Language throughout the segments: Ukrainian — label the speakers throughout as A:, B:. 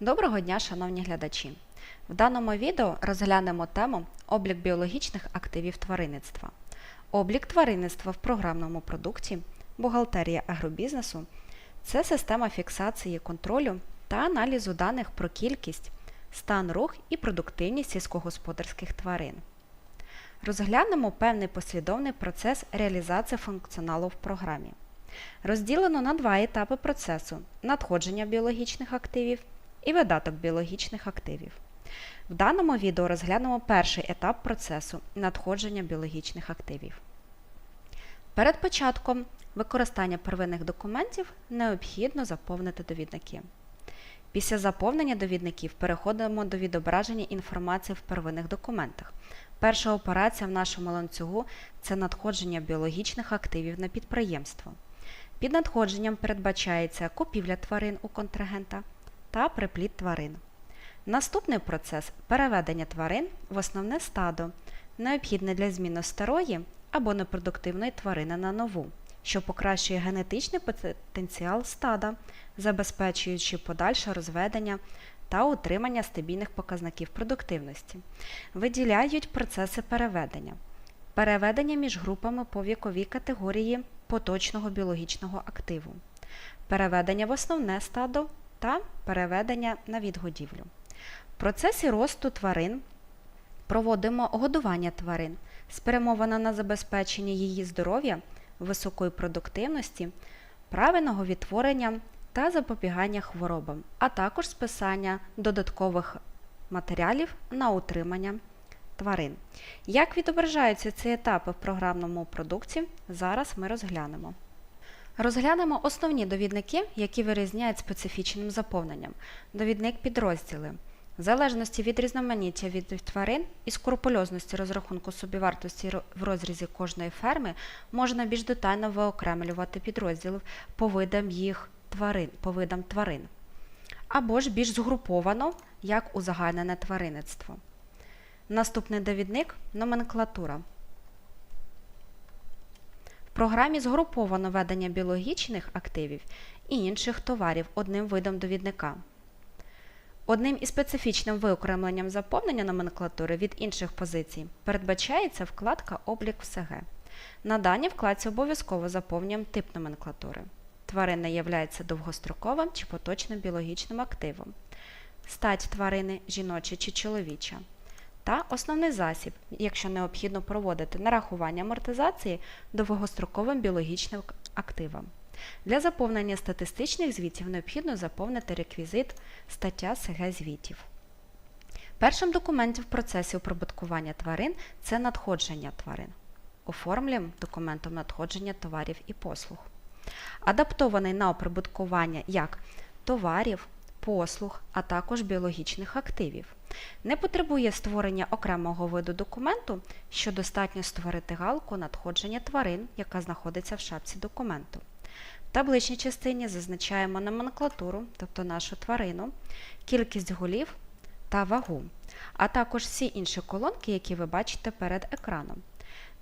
A: Доброго дня, шановні глядачі! В даному відео розглянемо тему облік біологічних активів тваринництва. Облік тваринництва в програмному продукті бухгалтерія агробізнесу це система фіксації контролю та аналізу даних про кількість, стан рух і продуктивність сільськогосподарських тварин. Розглянемо певний послідовний процес реалізації функціоналу в програмі. Розділено на два етапи процесу надходження біологічних активів і видаток біологічних активів. В даному відео розглянемо перший етап процесу надходження біологічних активів. Перед початком використання первинних документів необхідно заповнити довідники. Після заповнення довідників переходимо до відображення інформації в первинних документах. Перша операція в нашому ланцюгу це надходження біологічних активів на підприємство. Під надходженням передбачається купівля тварин у контрагента та припліт тварин. Наступний процес переведення тварин в основне стадо, необхідне для зміни старої або непродуктивної тварини на нову, що покращує генетичний потенціал стада, забезпечуючи подальше розведення та утримання стабільних показників продуктивності. Виділяють процеси переведення. Переведення між групами по віковій категорії поточного біологічного активу, переведення в основне стадо та переведення на відгодівлю. В процесі росту тварин проводимо годування тварин, спрямоване на забезпечення її здоров'я, високої продуктивності, правильного відтворення та запобігання хворобам, а також списання додаткових матеріалів на утримання тварин. Як відображаються ці етапи в програмному продукті, зараз ми розглянемо. Розглянемо основні довідники, які вирізняють специфічним заповненням. Довідник підрозділи. В залежності від різноманіття видів тварин і скрупульозності розрахунку собівартості в розрізі кожної ферми можна більш детально виокремлювати підрозділи по видам їх тварин, по видам тварин. Або ж більш згруповано, як узагальнене тваринництво. Наступний довідник номенклатура. Програмі згруповано ведення біологічних активів і інших товарів одним видом довідника. Одним із специфічним виокремленням заповнення номенклатури від інших позицій передбачається вкладка Облік ВСГ. На даній вкладці обов'язково заповнюємо тип номенклатури. Тварина є довгостроковим чи поточним біологічним активом. Стать тварини жіноча чи чоловіча. Та основний засіб, якщо необхідно проводити нарахування амортизації довгостроковим біологічним активам. Для заповнення статистичних звітів необхідно заповнити реквізит стаття СГ звітів. Першим документом в процесі оприбуткування тварин це надходження тварин. Оформлюємо документом надходження товарів і послуг. Адаптований на оприбуткування як товарів, послуг, а також біологічних активів. Не потребує створення окремого виду документу, що достатньо створити галку надходження тварин, яка знаходиться в шапці документу. В табличній частині зазначаємо номенклатуру, тобто нашу тварину, кількість голів та вагу, а також всі інші колонки, які ви бачите перед екраном.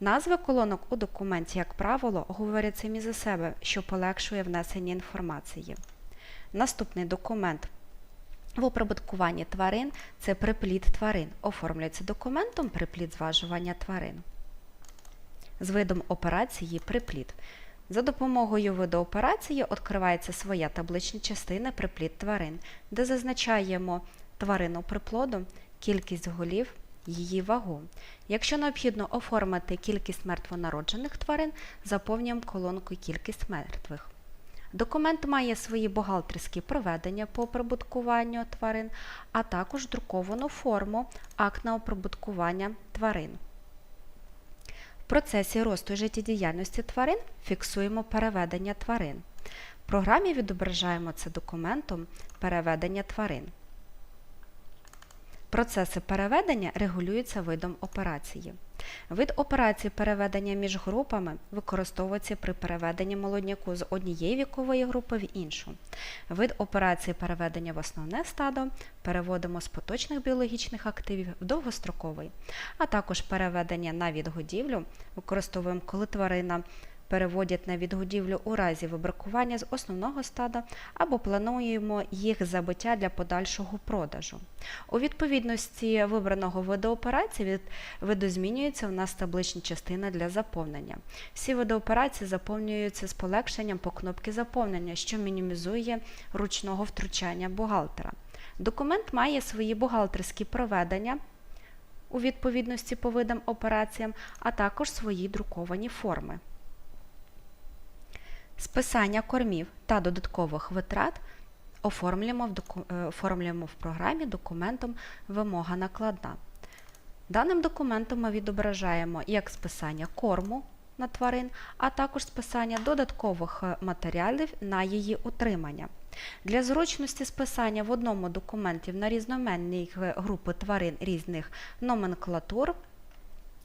A: Назви колонок у документі, як правило, говорять самі за себе, що полегшує внесення інформації. Наступний документ в оприбуткуванні тварин це припліт тварин. Оформлюється документом припліт зважування тварин. З видом операції припліт. За допомогою виду операції відкривається своя таблична частина припліт тварин, де зазначаємо тварину приплоду, кількість голів, її вагу. Якщо необхідно оформити кількість мертвонароджених тварин, заповнюємо колонку кількість мертвих. Документ має свої бухгалтерські проведення по прибуткуванню тварин, а також друковану форму акт на оприбуткування тварин. В процесі росту життєдіяльності тварин фіксуємо переведення тварин. В програмі відображаємо це документом переведення тварин. Процеси переведення регулюються видом операції. Вид операції переведення між групами використовується при переведенні молодняку з однієї вікової групи в іншу. Вид операції переведення в основне стадо переводимо з поточних біологічних активів в довгостроковий, а також переведення на відгодівлю використовуємо, коли тварина переводять на відгодівлю у разі вибракування з основного стада або плануємо їх забиття для подальшого продажу. У відповідності вибраного виду операції від видозмінюється у нас табличні частини для заповнення. Всі види операцій заповнюються з полегшенням по кнопці заповнення, що мінімізує ручного втручання бухгалтера. Документ має свої бухгалтерські проведення у відповідності по видам операціям, а також свої друковані форми. Списання кормів та додаткових витрат оформлюємо в, доку- е, оформлюємо в програмі документом вимога накладна. Даним документом ми відображаємо як списання корму на тварин, а також списання додаткових е, матеріалів на її утримання. Для зручності списання в одному документі на різноманітні е, групи тварин різних номенклатур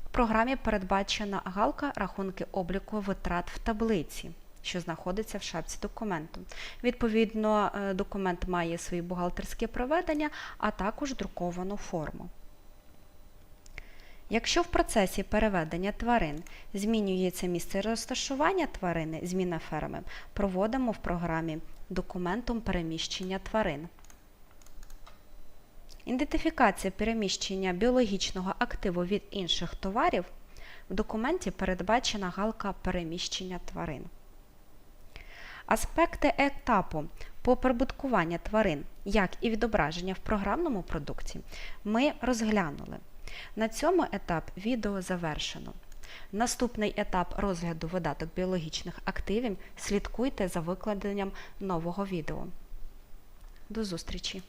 A: в програмі передбачена галка рахунки обліку витрат в таблиці, що знаходиться в шапці документу. Відповідно, е, документ має свої бухгалтерські проведення, а також друковану форму. Якщо в процесі переведення тварин змінюється місце розташування тварини, зміна ферми, проводимо в програмі документом переміщення тварин. Ідентифікація переміщення біологічного активу від інших товарів в документі передбачена галка переміщення тварин. Аспекти етапу по прибуткуванню тварин, як і відображення в програмному продукті, ми розглянули. На цьому етап відео завершено. Наступний етап розгляду видаток біологічних активів слідкуйте за викладенням нового відео. До зустрічі!